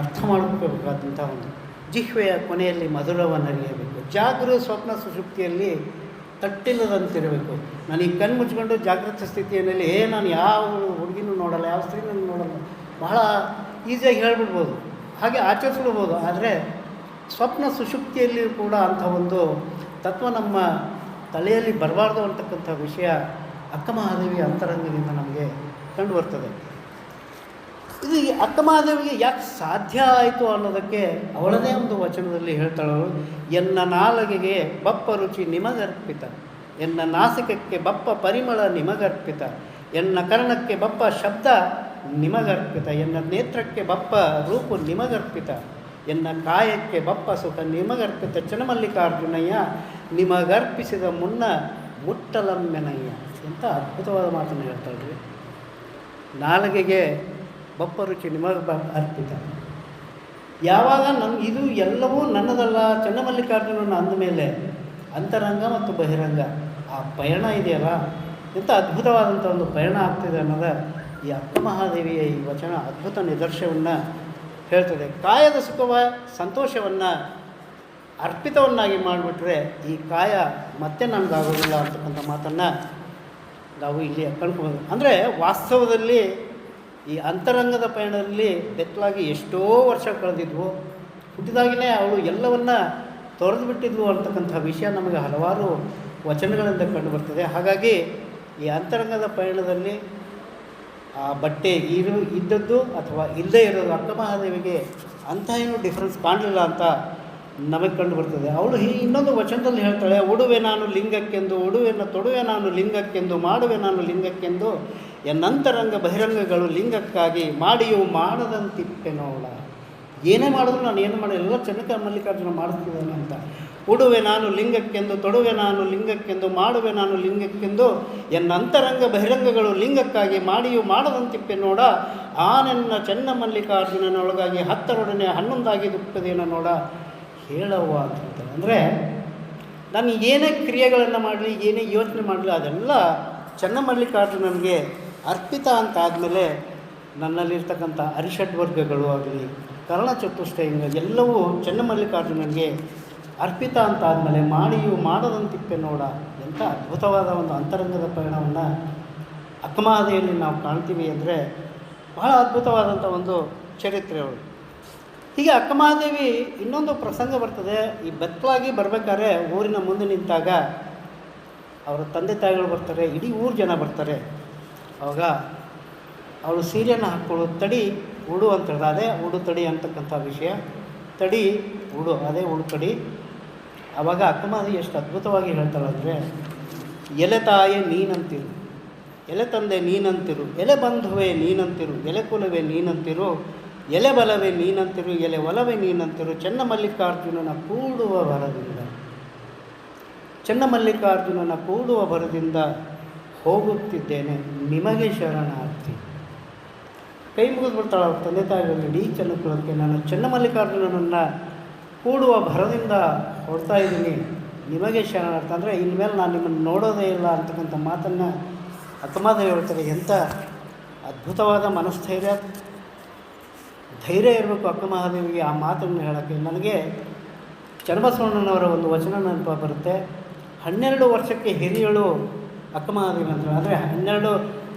ಅರ್ಥ ಮಾಡಿಕೊಳ್ಬೇಕಾದಂಥ ಒಂದು ಜಿಹ್ವೆಯ ಕೊನೆಯಲ್ಲಿ ಮಧುರವನ್ನು ಅರಿಯಬೇಕು. ಜಾಗೃತ ಸ್ವಪ್ನ ಸುಷುಪ್ತಿಯಲ್ಲಿ ತಟ್ಟಿಲ್ಲದಂತಿರಬೇಕು. ನಾನು ಈ ಕಣ್ಣು ಮುಚ್ಕೊಂಡು ಜಾಗೃತ ಸ್ಥಿತಿಯಲ್ಲಿ ಏ, ನಾನು ಯಾವ ಹುಡುಗಿನೂ ನೋಡಲ್ಲ, ಯಾವ ಸ್ತ್ರೀನೂ ನೋಡಲ್ಲ. ಬಹಳ ಈಸಿಯಾಗಿ ಹೇಳ್ಬಿಡ್ಬೋದು. ಹಾಗೆ ಆಚರಿಸ್ಬಿಡ್ಬೋದು. ಆದರೆ ಸ್ವಪ್ನ ಸುಶುಕ್ತಿಯಲ್ಲಿ ಕೂಡ ಅಂಥ ಒಂದು ತತ್ವ ನಮ್ಮ ತಲೆಯಲ್ಲಿ ಬರಬಾರ್ದು ಅಂತಕ್ಕಂಥ ವಿಷಯ ಅಕ್ಕ ಮಹಾದೇವಿಯ ಅಂತರಂಗದಿಂದ ನಮಗೆ ಕಂಡು ಬರ್ತದೆ. ಇದು ಈ ಅಕ್ಕ ಯಾಕೆ ಸಾಧ್ಯ ಆಯಿತು ಅನ್ನೋದಕ್ಕೆ ಅವಳದೇ ಒಂದು ವಚನದಲ್ಲಿ ಹೇಳ್ತಾಳವಳು ಎನ್ನ ನಾಲಗೆಗೆ ಬಪ್ಪ ರುಚಿ ನಿಮಗರ್ಪಿತ, ಎನ್ನ ನಾಸಿಕಕ್ಕೆ ಬಪ್ಪ ಪರಿಮಳ ನಿಮಗರ್ಪಿತ, ಎನ್ನ ಕರ್ಣಕ್ಕೆ ಬಪ್ಪ ಶಬ್ದ ನಿಮಗರ್ಪಿತ, ಎನ್ನ ನೇತ್ರಕ್ಕೆ ಬಪ್ಪ ರೂಪು ನಿಮಗರ್ಪಿತ, ಎನ್ನ ಕಾಯಕ್ಕೆ ಬಪ್ಪ ಸುಖ ನಿಮಗರ್ಪಿತ, ಚನ್ನಮಲ್ಲಿಕಾರ್ಜುನಯ್ಯ, ನಿಮಗರ್ಪಿಸಿದ ಮುನ್ನ ಮುಟ್ಟಲಮ್ಮೆನಯ್ಯ. ಅಂತ ಅದ್ಭುತವಾದ ಮಾತನ್ನು ಹೇಳ್ತಾಳೆ ರೀ ನಾಲಿಗೆಗೆ ಬಪ್ಪ ರುಚಿ ನಿಮಗೆ ಅರ್ಪಿತ. ಯಾವಾಗ ನನ್ನ ಇದು ಎಲ್ಲವೂ ನನ್ನದಲ್ಲ, ಚನ್ನಮಲ್ಲಿಕಾರ್ಜುನನ ಅಂದಮೇಲೆ ಅಂತರಂಗ ಮತ್ತು ಬಹಿರಂಗ, ಆ ಪಯಣ ಇದೆಯಲ್ಲ? ಎಂಥ ಅದ್ಭುತವಾದಂಥ ಒಂದು ಪಯಣ ಆಗ್ತಿದೆ ಅನ್ನೋದ ಈ ಅಕ್ಕಮಹಾದೇವಿಯ ಈ ವಚನ ಅದ್ಭುತ ನಿದರ್ಶನವನ್ನು ಹೇಳ್ತದೆ. ಕಾಯದ ಸುಖವ ಸಂತೋಷವನ್ನು ಅರ್ಪಿತವನ್ನಾಗಿ ಮಾಡಿಬಿಟ್ರೆ ಈ ಕಾಯ ಮತ್ತೆ ನನಗಾಗೋದಿಲ್ಲ ಅಂತಕ್ಕಂಥ ಮಾತನ್ನು ನಾವು ಇಲ್ಲಿ ಕಂಡುಕೊಬೋದು ಅಂದರೆ ವಾಸ್ತವದಲ್ಲಿ ಈ ಅಂತರಂಗದ ಪಯಣದಲ್ಲಿ ಬೆತ್ತಲಾಗಿ ಎಷ್ಟೋ ವರ್ಷ ಕಳೆದಿದ್ವು. ಹುಟ್ಟಿದಾಗಿನೇ ಅವಳು ಎಲ್ಲವನ್ನ ತೊರೆದು ಬಿಟ್ಟಿದ್ಲು ಅಂತಕ್ಕಂಥ ವಿಷಯ ನಮಗೆ ಹಲವಾರು ವಚನಗಳಿಂದ ಕಂಡುಬರ್ತದೆ ಹಾಗಾಗಿ ಈ ಅಂತರಂಗದ ಪಯಣದಲ್ಲಿ ಆ ಬಟ್ಟೆ ಇರು, ಇದ್ದದ್ದು ಅಥವಾ ಇಲ್ಲದೇ ಇರೋದು ಅಕ್ಕಮಹಾದೇವಿಗೆ ಅಂಥ ಏನು ಡಿಫ್ರೆನ್ಸ್ ಕಾಣಲಿಲ್ಲ ಅಂತ ನಮಗೆ ಕಂಡು ಬರ್ತದೆ. ಅವಳು ಈ ಇನ್ನೊಂದು ವಚನದಲ್ಲಿ ಹೇಳ್ತಾಳೆ, ಉಡುವೆ ನಾನು ಲಿಂಗಕ್ಕೆಂದು, ಉಡುವೆನ ತೊಡುವೆ ನಾನು ಲಿಂಗಕ್ಕೆಂದು, ಮಾಡುವೆ ನಾನು ಲಿಂಗಕ್ಕೆಂದು ಎನ್ನಂತರಂಗ ಬಹಿರಂಗಗಳು ಲಿಂಗಕ್ಕಾಗಿ ಮಾಡಿಯೂ ಮಾಡದಂತಿಪ್ಪೆನೋಳ. ಏನೇ ಮಾಡಿದ್ರು ನಾನು ಏನು ಮಾಡಿ ಎಲ್ಲ ಚೆನ್ನಕ ಮಲ್ಲಿಕಾರ್ಜುನ ಮಾಡಿಸ್ತಿದ್ದಾನೆ ಅಂತ. ಉಡುವೆ ನಾನು ಲಿಂಗಕ್ಕೆಂದು, ತೊಡುವೆ ನಾನು ಲಿಂಗಕ್ಕೆಂದು, ಮಾಡುವೆ ನಾನು ಲಿಂಗಕ್ಕೆಂದು ಎನ್ನ ಅಂತರಂಗ ಬಹಿರಂಗಗಳು ಲಿಂಗಕ್ಕಾಗಿ ಮಾಡಿಯೂ ಮಾಡದಂತಿಪ್ಪೆ ನೋಡ ಆ ನನ್ನ ಚೆನ್ನ ಮಲ್ಲಿಕಾರ್ಜುನನೊಳಗಾಗಿ ಹತ್ತರೊಡನೆ ಹನ್ನೊಂದಾಗಿ ದುಪ್ಪದೇನೋ ನೋಡ. ಹೇಳವ್ವ ಅಂತ ಅಂದರೆ ನಾನು ಏನೇ ಕ್ರಿಯೆಗಳನ್ನು ಮಾಡಲಿ, ಏನೇ ಯೋಚನೆ ಮಾಡಲಿ, ಅದೆಲ್ಲ ಚನ್ನಮಲ್ಲಿಕಾರ್ಜುನನಿಗೆ ಅರ್ಪಿತ ಅಂತ ಆದಮೇಲೆ ನನ್ನಲ್ಲಿರ್ತಕ್ಕಂಥ ಅರಿಷಡ್ವರ್ಗಗಳು ಆಗಲಿ, ಕರ್ಣ ಚತುಷ್ಟಯಂಗ ಎಲ್ಲವೂ ಚನ್ನಮಲ್ಲಿಕಾರ್ಜುನನಿಗೆ ಅರ್ಪಿತ ಅಂತ ಆದಮೇಲೆ ಮಾಡಿಯೂ ಮಾಡದಂತಿಪ್ಪೆ ನೋಡ ಎಂಥ ಅದ್ಭುತವಾದ ಒಂದು ಅಂತರಂಗದ ಪಯಣವನ್ನು ಅಕ್ಕಮಹಾದೇವಿಯಲ್ಲಿ ನಾವು ಕಾಣ್ತೀವಿ ಅಂದರೆ ಬಹಳ ಅದ್ಭುತವಾದಂಥ ಒಂದು ಚರಿತ್ರೆ ಅವಳು. ಹೀಗೆ ಅಕ್ಕಮಹಾದೇವಿ ಇನ್ನೊಂದು ಪ್ರಸಂಗ ಬರ್ತದೆ, ಈ ಬೆತ್ತಲಾಗಿ ಬರಬೇಕಾದ್ರೆ ಊರಿನ ಮುಂದೆ ನಿಂತಾಗ ಅವರ ತಂದೆ ತಾಯಿಗಳು ಬರ್ತಾರೆ, ಇಡೀ ಊರು ಜನ ಬರ್ತಾರೆ. ಅವಾಗ ಅವಳು ಸೀರೆಯನ್ನು ಹಾಕ್ಕೊಳ್ಳೋದು ತಡಿ, ಉಡು ಅಂತ ಅದೇ ಉಡು ತಡಿ ಅಂತಕ್ಕಂಥ ವಿಷಯ. ತಡಿ, ಉಡು, ಅದೇ ಉಡು ತಡಿ. ಆವಾಗ ಅಕ್ಕಮಾದಿ ಎಷ್ಟು ಅದ್ಭುತವಾಗಿ ಹೇಳ್ತಾಳೆ ಅಂದರೆ, ಎಲೆ ತಾಯಿ ನೀನಂತಿರು, ಎಲೆ ತಂದೆ ನೀನಂತಿರು, ಎಲೆ ಬಂಧುವೆ ನೀನಂತಿರು, ಎಲೆ ಕುಲವೇ ನೀನಂತಿರು, ಎಲೆ ಬಲವೇ ನೀನಂತಿರು, ಎಲೆ ಒಲವೇ ನೀನಂತಿರು ಚೆನ್ನಮಲ್ಲಿಕಾರ್ಜುನನ ಕೂಡುವ ಬರದಿಂದ ಚೆನ್ನ ಮಲ್ಲಿಕಾರ್ಜುನನ ಕೂಡುವ ಭರದಿಂದ ಹೋಗುತ್ತಿದ್ದೇನೆ, ನಿಮಗೆ ಶರಣಾರ್ಥಿ. ಕೈ ಮುಗಿದು ಬಿಡ್ತಾಳೆ ತಂದೆ ತಾಯಿಗಳು ಇಡೀ ಚೆನ್ನಕುಲಕ್ಕೆ ನಾನು ಚೆನ್ನಮಲ್ಲಿಕಾರ್ಜುನನನ್ನು ಕೂಡುವ ಭರದಿಂದ ಹೊಡ್ತಾ ಇದ್ದೀನಿ. ನಿಮಗೆ ಶರಣಾರ್ಥ ಅಂದರೆ ಇನ್ಮೇಲೆ ನಾನು ನಿಮ್ಮನ್ನು ನೋಡೋದೇ ಇಲ್ಲ ಅಂತಕ್ಕಂಥ ಮಾತನ್ನು ಅಕ್ಕಮಾದೇವಿ ಹೇಳ್ತಾರೆ. ಎಂಥ ಅದ್ಭುತವಾದ ಮನಸ್ಥೈರ್ಯ, ಧೈರ್ಯ ಇರಬೇಕು ಅಕ್ಕ ಮಹಾದೇವಿಗೆ ಆ ಮಾತನ್ನು ಹೇಳೋಕ್ಕೆ. ನನಗೆ ಚನ್ನಬಸವಣ್ಣನವರ ಒಂದು ವಚನ ನೆನಪ ಬರುತ್ತೆ. ಹನ್ನೆರಡು ವರ್ಷಕ್ಕೆ ಹಿರಿಯಳು ಅಕ್ಕ ಮಹಾದೇವಿ ಅಂತ ಅಂದರೆ ಹನ್ನೆರಡು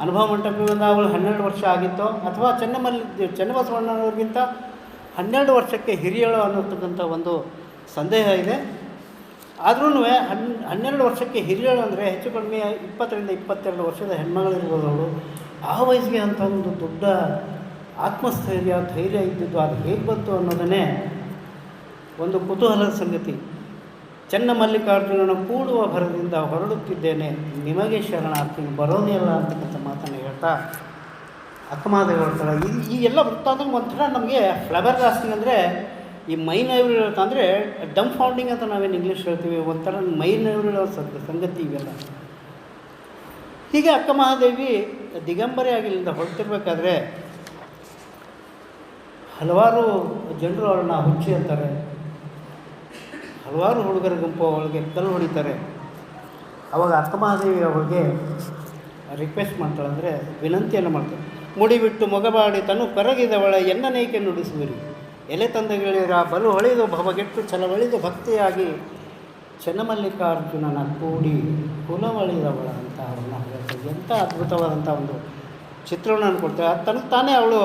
ಅನುಭವ ಮಂಟಪದಿಂದ ಅವಳು ಹನ್ನೆರಡು ವರ್ಷ ಆಗಿತ್ತು, ಅಥವಾ ಚೆನ್ನಮಲ್ಲಿ ಚೆನ್ನಬಸವಣ್ಣನವ್ರಿಗಿಂತ ಹನ್ನೆರಡು ವರ್ಷಕ್ಕೆ ಹಿರಿಯಳು ಅನ್ನೋತಕ್ಕಂಥ ಒಂದು ಸಂದೇಹ ಇದೆ. ಆದ್ರೂ ಹನ್, ಹನ್ನೆರಡು ವರ್ಷಕ್ಕೆ ಹಿರಿಯಳು ಅಂದರೆ ಹೆಚ್ಚು ಕಡಿಮೆ ಇಪ್ಪತ್ತರಿಂದ ಇಪ್ಪತ್ತೆರಡು ವರ್ಷದ ಹೆಣ್ಮಗಳಿರ್ಬೋದು ಅವಳು. ಆ ವಯಸ್ಸಿಗೆ ಅಂಥ ಒಂದು ದೊಡ್ಡ ಆತ್ಮಸ್ಥೈರ್ಯ, ಧೈರ್ಯ ಇದ್ದಿದ್ದು ಅದು ಹೇಗೆ ಬಂತು ಅನ್ನೋದನ್ನೇ ಒಂದು ಕುತೂಹಲದ ಸಂಗತಿ. ಚೆನ್ನ ಮಲ್ಲಿಕಾರ್ಜುನನ ಕೂಡುವ ಭರದಿಂದ ಹೊರಡುತ್ತಿದ್ದೇನೆ. ನಿಮಗೆ ಶರಣಾರ್ಥಿ ಇಲ್ಲ ಅಂತಕ್ಕಂಥ ಮಾತನ್ನು ಹೇಳ್ತಾ ಅಕ್ಕಮಾದ ಹೇಳ್ತಾರೆ ಈ ಈ ಎಲ್ಲ ವೃತ್ತಾಂತ ಒಂಥರ ನಮಗೆ ಫ್ಲವರ್ ಕಾಸ್ಟಿಂಗ್ ಅಂದರೆ ಈ ಮೈ ನೈವ್ರಿ ಅಂದರೆ ಡಮ್ ಫೌಂಡಿಂಗ್ ಅಂತ ನಾವೇನು ಇಂಗ್ಲೀಷ್ ಹೇಳ್ತೀವಿ, ಒಂಥರ ಮೈ ನೈವ್ರಿ ಸಂಗತಿ ಇವೆಲ್ಲ. ಹೀಗೆ ಅಕ್ಕ ಮಹಾದೇವಿ ದಿಗಂಬರಿಯಾಗಿ ಇಲ್ಲಿಂದ ಹೊರಟಿರ್ಬೇಕಾದ್ರೆ ಹಲವಾರು ಜನರು ಅವರನ್ನ ಹುಚ್ಚಿ ಅಂತಾರೆ. ಹಲವಾರು ಹುಡುಗರ ಗುಂಪು ಅವಳಿಗೆ ಕಲ್ಲು ಹೊಡಿತಾರೆ. ಅವಾಗ ಅಕ್ಕ ಮಹಾದೇವಿ ಅವಳಿಗೆ ರಿಕ್ವೆಸ್ಟ್ ಮಾಡ್ತಾಳೆ ಅಂದರೆ ವಿನಂತಿಯನ್ನು ಮಾಡ್ತಾಳೆ. ಮುಡಿಬಿಟ್ಟು ಮೊಗಬಾಡಿ ತನು ಕರಗಿದವಳ ಎನ್ನನೇಕೆ ನುಡಿಸುವಿರಿ? ಎಲೆ ತಂದೆಗಳಿರ ಬಲು ಹೊಳೆದು ಭವಗೆಟ್ಟು ಛಲವಳಿದು ಭಕ್ತಿಯಾಗಿ ಚನ್ನಮಲ್ಲಿಕಾರ್ಜುನನ ಕೂಡಿ ಕುಲವಳಿದವಳ ಅಂತ ಅವಳನ್ನ ಹೇಳ್ತಾರೆ ಎಂಥ ಅದ್ಭುತವಾದಂಥ ಒಂದು ಚಿತ್ರಣವನ್ನು ಕೊಡ್ತಾರೆ. ಅದು ತನಗೆ ತಾನೇ ಅವಳು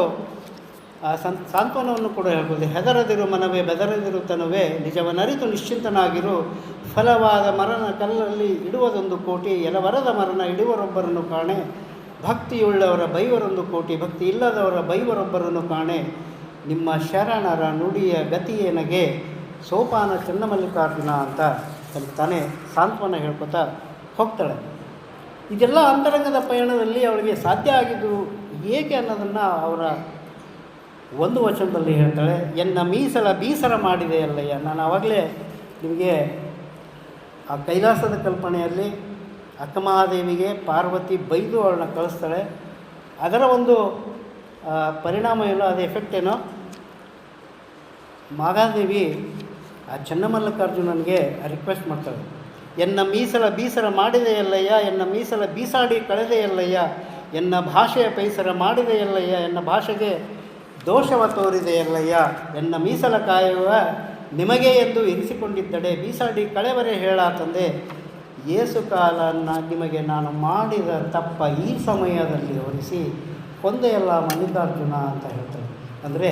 ಸಂ ಸಾಂತ್ವನವನ್ನು ಕೂಡ ಹೇಳ್ಬೋದು. ಹೆದರದಿರು ಮನವೇ, ಬೆದರದಿರು ತನವೇ ನಿಜವನರಿತು ನಿಶ್ಚಿಂತನಾಗಿರು, ಫಲವಾದ ಮರನ ಕಲ್ಲಲ್ಲಿ ಇಡುವುದೊಂದು ಕೋಟಿ, ಎಲವರದ ಮರಣ ಇಡುವರೊಬ್ಬರನ್ನು ಕಾಣೆ, ಭಕ್ತಿಯುಳ್ಳವರ ಬೈವರೊಂದು ಕೋಟಿ, ಭಕ್ತಿ ಇಲ್ಲದವರ ಬೈವರೊಬ್ಬರನ್ನು ಕಾಣೆ, ನಿಮ್ಮ ಶರಣರ ನುಡಿಯ ಗತಿಯೇನಗೆ ಸೋಪಾನ ಚನ್ನಮಲ್ಲಿಕಾರ್ಜುನ ಅಂತ ತಾನೇ ಸಾಂತ್ವನ ಹೇಳ್ಕೊತಾ ಹೋಗ್ತಾಳೆ. ಇದೆಲ್ಲ ಅಂತರಂಗದ ಪಯಣದಲ್ಲಿ ಅವಳಿಗೆ ಸಾಧ್ಯ ಆಗಿದ್ದು ಏಕೆ ಅನ್ನೋದನ್ನು ಅವರ ಒಂದು ವಚನದಲ್ಲಿ ಹೇಳ್ತಾಳೆ, ಎನ್ನ ಮೀಸಲ ಬೀಸರ ಮಾಡಿದೆ ಅಲ್ಲಯ್ಯ, ನಾನು ಆವಾಗಲೇ ನಿಮಗೆ ಆ ಕೈಲಾಸದ ಕಲ್ಪನೆಯಲ್ಲಿ ಅಕ್ಕಮಹಾದೇವಿಗೆ ಪಾರ್ವತಿ ಬೈದು ಅವಳನ್ನ ಕಳಿಸ್ತಾಳೆ. ಅದರ ಒಂದು ಪರಿಣಾಮ ಏನೋ ಅದು ಎಫೆಕ್ಟ್ ಏನೋ? ಮಾಗಾದೇವಿ ಆ ಚನ್ನಮಲ್ಲಿಕಾರ್ಜುನನಿಗೆ ರಿಕ್ವೆಸ್ಟ್ ಮಾಡ್ತಾಳೆ. ಎನ್ನ ಮೀಸಲ ಬೀಸರ ಮಾಡಿದೆಯಲ್ಲಯ್ಯ ಎನ್ನ ಮೀಸಲ ಬೀಸಾಡಿ ಕಳೆದೆಯಲ್ಲಯ್ಯ ಎನ್ನ ಭಾಷೆಯ ಪೈಸರ ಮಾಡಿದೆಯಲ್ಲಯ್ಯ ಎನ್ನ ಭಾಷೆಗೆ ದೋಷವ ತೋರಿದೆಯಲ್ಲಯ್ಯ ಎನ್ನ ಮೀಸಲ ಕಾಯುವ ನಿಮಗೆ ಎಂದು ಇರಿಸಿಕೊಂಡಿದ್ದಡೆ. ಬೀಸಾಡಿ ಕಳೆವರೆ ಹೇಳ ತಂದೆ. ಏಸು ಕಾಲನ್ನ ನಿಮಗೆ ನಾನು ಮಾಡಿದ ತಪ್ಪ ಈ ಸಮಯದಲ್ಲಿ ಹೊರಿಸಿ ಕೊಂದೆಯಲ್ಲ ಮಲ್ಲಿಕಾರ್ಜುನ ಅಂತ ಹೇಳ್ತಾರೆ. ಅಂದರೆ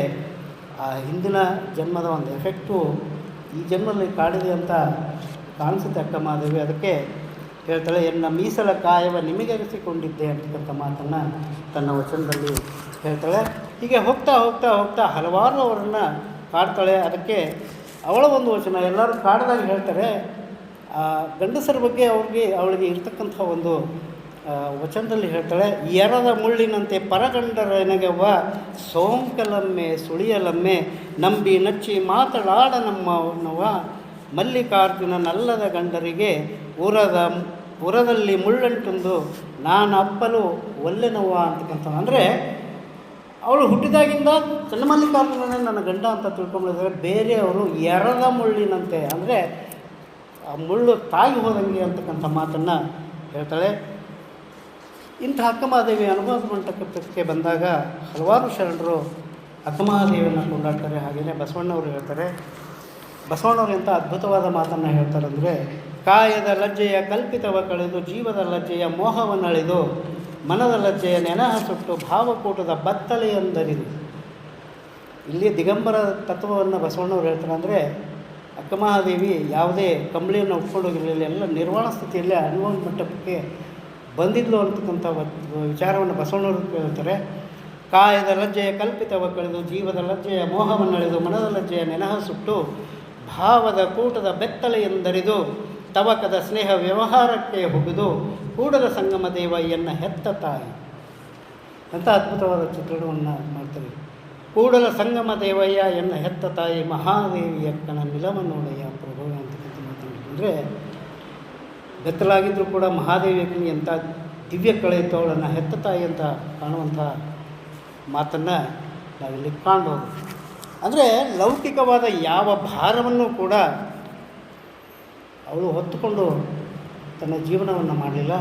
ಆ ಹಿಂದಿನ ಜನ್ಮದ ಒಂದು ಎಫೆಕ್ಟು ಈ ಜನ್ಮದಲ್ಲಿ ಕಾಡಿದೆ ಅಂತ ಕಾಣಿಸುತ್ತೆ ಅಕ್ಕ ಮಾದೇವಿ ಅದಕ್ಕೆ ಹೇಳ್ತಾಳೆ, ಎನ್ನ ಮೀಸಲ ಕಾಯವ ನಿಮಗೆರಿಸಿಕೊಂಡಿದ್ದೆ ಅಂತಕ್ಕಂಥ ಮಾತನ್ನು ತನ್ನ ವಚನದಲ್ಲಿ ಹೇಳ್ತಾಳೆ. ಹೀಗೆ ಹೋಗ್ತಾ ಹೋಗ್ತಾ ಹೋಗ್ತಾ ಹಲವಾರು ಅವರನ್ನು ಕಾಡ್ತಾಳೆ. ಅದಕ್ಕೆ ಅವಳ ಒಂದು ವಚನ ಎಲ್ಲರೂ ಕಾಡ್ದಾಗ ಹೇಳ್ತಾರೆ. ಆ, ಗಂಡಸರ ಬಗ್ಗೆ ಅವ್ರಿಗೆ, ಅವಳಿಗೆ ಇರ್ತಕ್ಕಂಥ ಒಂದು ವಚನದಲ್ಲಿ ಹೇಳ್ತಾಳೆ, ಎರದ ಮುಳ್ಳಿನಂತೆ ಪರಗಂಡರನೆಗವ್ವ ಸೋಂಕಲಮ್ಮೆ, ಸುಳಿಯಲಮ್ಮೆ, ನಂಬಿ ನಚ್ಚಿ ನಮ್ಮನವ ಮಲ್ಲಿಕಾರ್ಜುನ ನಲ್ಲದ ಗಂಡರಿಗೆ ಉರದ, ಉರದಲ್ಲಿ ಮುಳ್ಳಂಟುಂದು ನಾನು ಅಪ್ಪಲು ಒಲ್ಲೆನವ್ವ ಅಂತಕ್ಕಂಥ ಅಂದರೆ ಅವಳು ಹುಟ್ಟಿದಾಗಿಂದ ಚನ್ನಮಲ್ಲಿಕಾರ್ಜುನನೇ ನನ್ನ ಗಂಡ ಅಂತ ತಿಳ್ಕೊಂಡಿದ್ದಾರೆ ಬೇರೆಯವರು ಎರದ ಮುಳ್ಳಿನಂತೆ. ಅಂದರೆ ಆ ಮುಳ್ಳು ತಾಗಿ ಹೋದಂಗೆ ಅಂತಕ್ಕಂಥ ಮಾತನ್ನು ಹೇಳ್ತಾಳೆ. ಇಂಥ ಅಕ್ಕಮಹಾದೇವಿ ಅನುಭವ ಮಂಟಪಕ್ಕೆ ಬಂದಾಗ ಹಲವಾರು ಶರಣರು ಅಕ್ಕಮಹಾದೇವಿಯನ್ನು ಕೊಂಡಾಡ್ತಾರೆ. ಹಾಗೆಯೇ ಬಸವಣ್ಣವರು ಹೇಳ್ತಾರೆ. ಬಸವಣ್ಣವರು ಎಂಥ ಅದ್ಭುತವಾದ ಮಾತನ್ನು ಹೇಳ್ತಾರೆ ಅಂದರೆ ಕಾಯದ ಲಜ್ಜೆಯ ಕಲ್ಪಿತವ ಕಳೆದು ಜೀವದ ಲಜ್ಜೆಯ ಮೋಹವನ್ನಳೆದು ಮನದ ಲಜ್ಜೆಯ ನೆನಹ ಸುಟ್ಟು ಭಾವಕೂಟದ ಬತ್ತಲೆಯಂದರಿದು ಇಲ್ಲಿ ದಿಗಂಬರ ತತ್ವವನ್ನು ಬಸವಣ್ಣವ್ರು ಹೇಳ್ತಾರೆ ಅಂದರೆ ಅಕ್ಕಮಹಾದೇವಿ ಯಾವುದೇ ಕಂಬಳಿಯನ್ನು ಉಟ್ಕೊಂಡೋಗಿರಲಿಲ್ಲ ಎಲ್ಲ ನಿರ್ವಾಣ ಸ್ಥಿತಿಯಲ್ಲಿ ಅನುಭವ ಮಟ್ಟಕ್ಕೆ ಬಂದಿದ್ಲು ಅಂತಕ್ಕಂಥ ವಿಚಾರವನ್ನು ಬಸವಣ್ಣವರು ಹೇಳ್ತಾರೆ. ಕಾಯದ ಲಜ್ಜೆಯ ಕಲ್ಪಿತವ ಕಳೆದು, ಜೀವದ ಲಜ್ಜೆಯ ಮೋಹವನ್ನಳೆದು, ಮನದ ಲಜ್ಜೆಯ ನೆನಹ ಸುಟ್ಟು, ಭಾವದ ಕೂಟದ ಬೆತ್ತಲೆ ಎಂದರಿದು. ತವಕದ ಸ್ನೇಹ ವ್ಯವಹಾರಕ್ಕೆ ಹುಗಿದು ಕೂಡಲ ಸಂಗಮ ದೇವ ಎನ್ನ ಹೆತ್ತ ತಾಯಿ. ಅಂತ ಅದ್ಭುತವಾದ ಚಿತ್ರಣವನ್ನು ಮಾಡ್ತೀವಿ ಕೂಡಲ ಸಂಗಮ ದೇವಯ್ಯ ಎನ್ನ ಹೆತ್ತ ತಾಯಿ ಮಹಾದೇವಿಯ ಕಣ ನಿಲಮ ನೋಡಯ್ಯ ಪ್ರಭು ಅಂತ ಅಂದರೆ ಬೆತ್ತಲಾಗಿದ್ದರೂ ಕೂಡ ಮಹಾದೇವಿಯ ಅಕ್ಕನಿಗೆ ಎಂಥ ದಿವ್ಯ ಕಳೆಯಿತು ಅವಳನ್ನು ಹೆತ್ತ ತಾಯಿ ಅಂತ ಕಾಣುವಂಥ ಮಾತನ್ನು ನಾವಿಲ್ಲಿ ಕಾಣ್ಬೋದು. ಅಂದರೆ ಲೌಕಿಕವಾದ ಯಾವ ಭಾರವನ್ನು ಕೂಡ ಅವಳು ಹೊತ್ತುಕೊಂಡು ತನ್ನ ಜೀವನವನ್ನು ಮಾಡಲಿಲ್ಲ.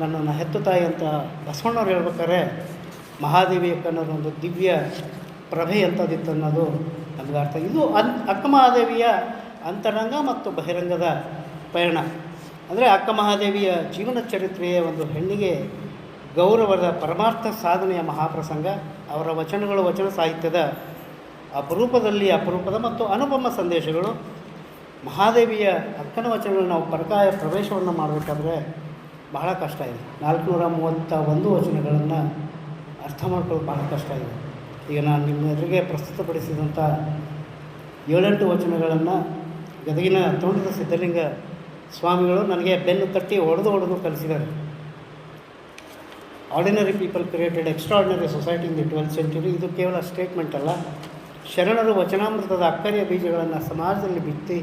ನನ್ನನ್ನು ಹೆತ್ತು ತಾಯಿ ಅಂತ ಬಸವಣ್ಣವ್ರು ಹೇಳ್ಬೇಕಾದ್ರೆ ಮಹಾದೇವಿ ಅನ್ನೋದು ಒಂದು ದಿವ್ಯ ಪ್ರಭೆ ಎಂಥದ್ದಿತ್ತು ಅನ್ನೋದು ನಮ್ಗೆ ಅರ್ಥ. ಇದು ಅನ್ ಅಕ್ಕ ಮಹಾದೇವಿಯ ಅಂತರಂಗ ಮತ್ತು ಬಹಿರಂಗದ ಪಯಣ. ಅಂದರೆ ಅಕ್ಕ ಮಹಾದೇವಿಯ ಜೀವನ ಚರಿತ್ರೆಯ ಒಂದು ಹೆಣ್ಣಿಗೆ ಗೌರವದ ಪರಮಾರ್ಥ ಸಾಧನೆಯ ಮಹಾಪ್ರಸಂಗ. ಅವರ ವಚನಗಳು ವಚನ ಸಾಹಿತ್ಯದ ಅಪರೂಪದಲ್ಲಿ ಅಪರೂಪದ ಮತ್ತು ಅನುಪಮ ಸಂದೇಶಗಳು. ಮಹಾದೇವಿಯ ಅಕ್ಕನ ವಚನಗಳು ನಾವು ಪರಕಾಯ ಪ್ರವೇಶವನ್ನು ಮಾಡಬೇಕಾದ್ರೆ ಬಹಳ ಕಷ್ಟ ಇದೆ. ನಾಲ್ಕುನೂರ ಮೂವತ್ತ ಒಂದು ವಚನಗಳನ್ನು ಅರ್ಥ ಮಾಡ್ಕೊಳ್ಳೋದು ಬಹಳ ಕಷ್ಟ ಇದೆ. ಈಗ ನಾನು ನಿಮ್ಮೆದುರಿಗೆ ಪ್ರಸ್ತುತಪಡಿಸಿದಂಥ ಏಳೆಂಟು ವಚನಗಳನ್ನು ಗದಗಿನ ತೋಂಟದ ಸಿದ್ಧಲಿಂಗ ಸ್ವಾಮಿಗಳು ನನಗೆ ಬೆನ್ನು ತಟ್ಟಿ ಹೊಡೆದು ಹೊಡೆದು ಕಲಿಸಿದ್ದಾರೆ. Ordinary people created extraordinary society in the twelfth century ಇದು ಕೇವಲ ಸ್ಟೇಟ್ಮೆಂಟ್ ಅಲ್ಲ. ಶರಣರು ವಚನಾಮೃತದ ಅಕ್ಕರಿಯ ಬೀಜಗಳನ್ನು ಸಮಾಜದಲ್ಲಿ ಬಿತ್ತಿ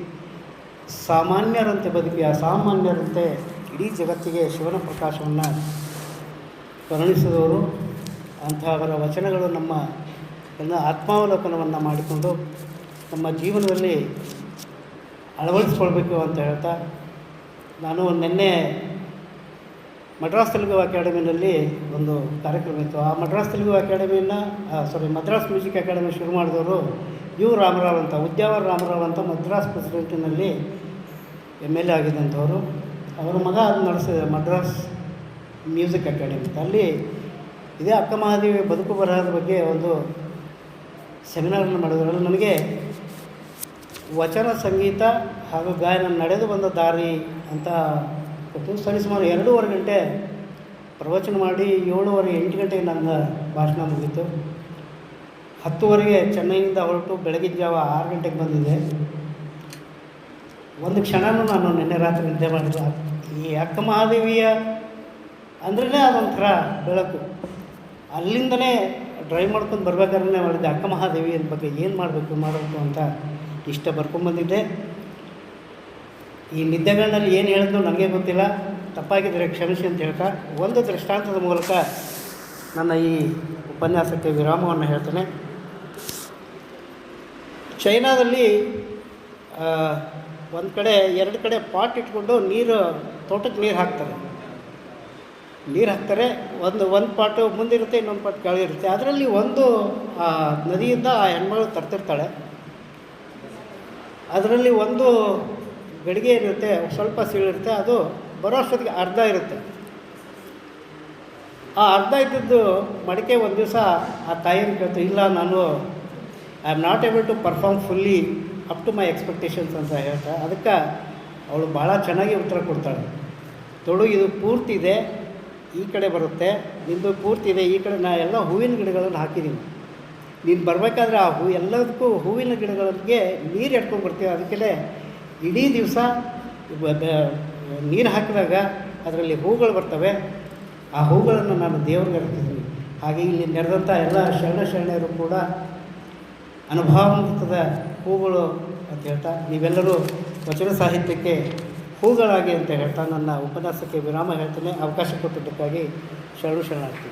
ಸಾಮಾನ್ಯರಂತೆ ಬದುಕಿ ಅಸಾಮಾನ್ಯರಂತೆ ಇಡೀ ಜಗತ್ತಿಗೆ ಶಿವನ ಪ್ರಕಾಶವನ್ನು ವರ್ಣಿಸಿದವರು. ಅಂತಹವರ ವಚನಗಳು ನಮ್ಮ ಎಲ್ಲ ಆತ್ಮಾವಲೋಕನವನ್ನು ಮಾಡಿಕೊಂಡು ನಮ್ಮ ಜೀವನದಲ್ಲಿ ಅಳವಡಿಸ್ಕೊಳ್ಬೇಕು ಅಂತ ಹೇಳ್ತಾ, ನಾನು ನಿನ್ನೆ ಮಡ್ರಾಸ್ ತೆಲುಗು ಅಕಾಡೆಮಿನಲ್ಲಿ ಒಂದು ಕಾರ್ಯಕ್ರಮ ಇತ್ತು. ಆ ಮಡ್ರಾಸ್ ತೆಲುಗು ಅಕಾಡೆಮಿಯನ್ನು ಸಾರಿ ಮದ್ರಾಸ್ ಮ್ಯೂಸಿಕ್ ಅಕಾಡೆಮಿ ಶುರು ಮಾಡಿದವರು ಯು ರಾಮರಾವ್ ಅಂತ ಉದ್ಯಾವರ ರಾಮರಾವ್ ಅಂತ ಮದ್ರಾಸ್ ಪ್ರೆಸಿಡೆಂಟಿನಲ್ಲಿ ಎಂ ಎಲ್ ಎ ಆಗಿದ್ದಂಥವರು. ಅವರ ಮಗ ಅದು ನಡೆಸಿದೆ ಮದ್ರಾಸ್ ಮ್ಯೂಸಿಕ್ ಅಕಾಡೆಮಿ. ಅಲ್ಲಿ ಇದೇ ಅಕ್ಕ ಮಹಾದೇವಿ ಬದುಕು ಬರಹದ ಬಗ್ಗೆ ಒಂದು ಸೆಮಿನಾರನ್ನು ಮಾಡಿದ್ರು. ನನಗೆ ವಚನ, ಸಂಗೀತ ಹಾಗೂ ಗಾಯನ ನಡೆದು ಬಂದ ದಾರಿ ಅಂತ ಕೊಟ್ಟು ಸರಿಸುಮಾರು ಎರಡೂವರೆ ಗಂಟೆ ಪ್ರವಚನ ಮಾಡಿ ಏಳುವರೆ ಎಂಟು ಗಂಟೆಗೆ ನನ್ನ ಭಾಷಣ ಮುಗೀತು. ಹತ್ತುವರೆಗೆ ಚೆನ್ನೈನಿಂದ ಹೊರಟು ಬೆಳಗಿನ ಜಾವ ಆರು ಗಂಟೆಗೆ ಬಂದಿದೆ. ಒಂದು ಕ್ಷಣನೂ ನಾನು ನಿನ್ನೆ ರಾತ್ರಿ ನಿದ್ದೆ ಮಾಡಿಲ್ಲ. ಈ ಅಕ್ಕ ಮಹಾದೇವಿಯ ಅಂದ್ರೇ ಅದೊಂಥರ ಬೆಳಕು. ಅಲ್ಲಿಂದನೇ ಡ್ರೈವ್ ಮಾಡ್ಕೊಂಡು ಬರ್ಬೇಕಾದ್ರೆ ಮಾಡಿದ್ದೆ. ಅಕ್ಕ ಮಹಾದೇವಿಯ ಬಗ್ಗೆ ಏನು ಮಾಡಬೇಕು ಮಾಡಬೇಕು ಅಂತ ಇಷ್ಟ ಬರ್ಕೊಂಡ್ಬಂದಿದ್ದೆ ಈ ನಿದ್ದೆಗಳಲ್ಲಿ ಏನು ಹೇಳಿದ್ರು ನನಗೆ ಗೊತ್ತಿಲ್ಲ. ತಪ್ಪಾಗಿದ್ದರೆ ಕ್ಷಮಿಸಿ ಅಂತ ಹೇಳ್ತಾ ಒಂದು ದೃಷ್ಟಾಂತದ ಮೂಲಕ ನನ್ನ ಈ ಉಪನ್ಯಾಸಕ್ಕೆ ವಿರಾಮವನ್ನು ಹೇಳ್ತೇನೆ. ಚೈನಾದಲ್ಲಿ ಒಂದು ಕಡೆ, ಎರಡು ಕಡೆ ಪಾಟ್ ಇಟ್ಕೊಂಡು ನೀರು, ತೋಟಕ್ಕೆ ನೀರು ಹಾಕ್ತಾರೆ. ನೀರು ಹಾಕ್ತಾರೆ, ಒಂದು ಒಂದು ಪಾಟು ಮುಂದಿರುತ್ತೆ, ಇನ್ನೊಂದು ಪಾಟ್ ಕೆಳಗಿರುತ್ತೆ ಅದರಲ್ಲಿ ಒಂದು, ಆ, ನದಿಯಿಂದ ಆ ಹೆಣ್ಮಗಳು ತರ್ತಿರ್ತಾಳೆ. ಅದರಲ್ಲಿ ಒಂದು ಗಡಿಗೆ ಇರುತ್ತೆ ಸ್ವಲ್ಪ ಸೀಳಿರುತ್ತೆ ಅದು ಬರೋ ಅಷ್ಟೊತ್ತಿಗೆ ಅರ್ಧ ಇರುತ್ತೆ. ಆ ಅರ್ಧ ಇದ್ದದ್ದು ಮಡಿಕೆ ಒಂದು ದಿವಸ ಆ ತಾಯಿಯನ್ನು ಕೇಳ್ತು, ಇಲ್ಲ, ನಾನು I am not able to perform fully up to my expectations ಅಂತ ಹೇಳ್ತಾ, ಅದಕ್ಕೆ ಅವಳು ಭಾಳ ಚೆನ್ನಾಗಿ ಉತ್ತರ ಕೊಡ್ತಾಳೆ. ತೊಳು ಇದು ಪೂರ್ತಿ ಇದೆ, ಈ ಕಡೆ ಬರುತ್ತೆ, ನಿಂದು ಪೂರ್ತಿ ಇದೆ, ಈ ಕಡೆ, ನಾ ಎಲ್ಲ ಹೂವಿನ ಗಿಡಗಳನ್ನು ಹಾಕಿದ್ದೀನಿ ನೀನು ಬರಬೇಕಾದ್ರೆ ಆ ಹೂ, ಎಲ್ಲದಕ್ಕೂ ಹೂವಿನ ಗಿಡಗಳಿಗೆ ನೀರು ಎಟ್ಕೊಂಡು ಬರ್ತೀವಿ ಅದಕ್ಕೆ ಇಡೀ ದಿವಸ ನೀರು ಹಾಕಿದಾಗ ಅದರಲ್ಲಿ ಹೂಗಳು ಬರ್ತವೆ, ಆ ಹೂಗಳನ್ನು ನಾನು ದೇವ್ರಿಗೆ ಅರ್ಪಿದ್ದೀನಿ ಹಾಗೆ ಇಲ್ಲಿ ನೆರೆದಂಥ ಎಲ್ಲ ಶರಣ ಶರಣೆಯರು ಕೂಡ ಅನುಭವಾನ್ವಿತದ ಹೂಗಳು ಅಂತ ಹೇಳ್ತಾ, ನೀವೆಲ್ಲರೂ ವಚನ ಸಾಹಿತ್ಯಕ್ಕೆ ಹೂಗಳಾಗಿ ಅಂತ ಹೇಳ್ತಾ ನನ್ನ ಉಪನ್ಯಾಸಕ್ಕೆ ವಿರಾಮ ಹೇಳ್ತೇನೆ. ಅವಕಾಶ ಕೊಟ್ಟಿದ್ದಕ್ಕಾಗಿ ಶರಣು ಶರಣಾರ್ಥಿ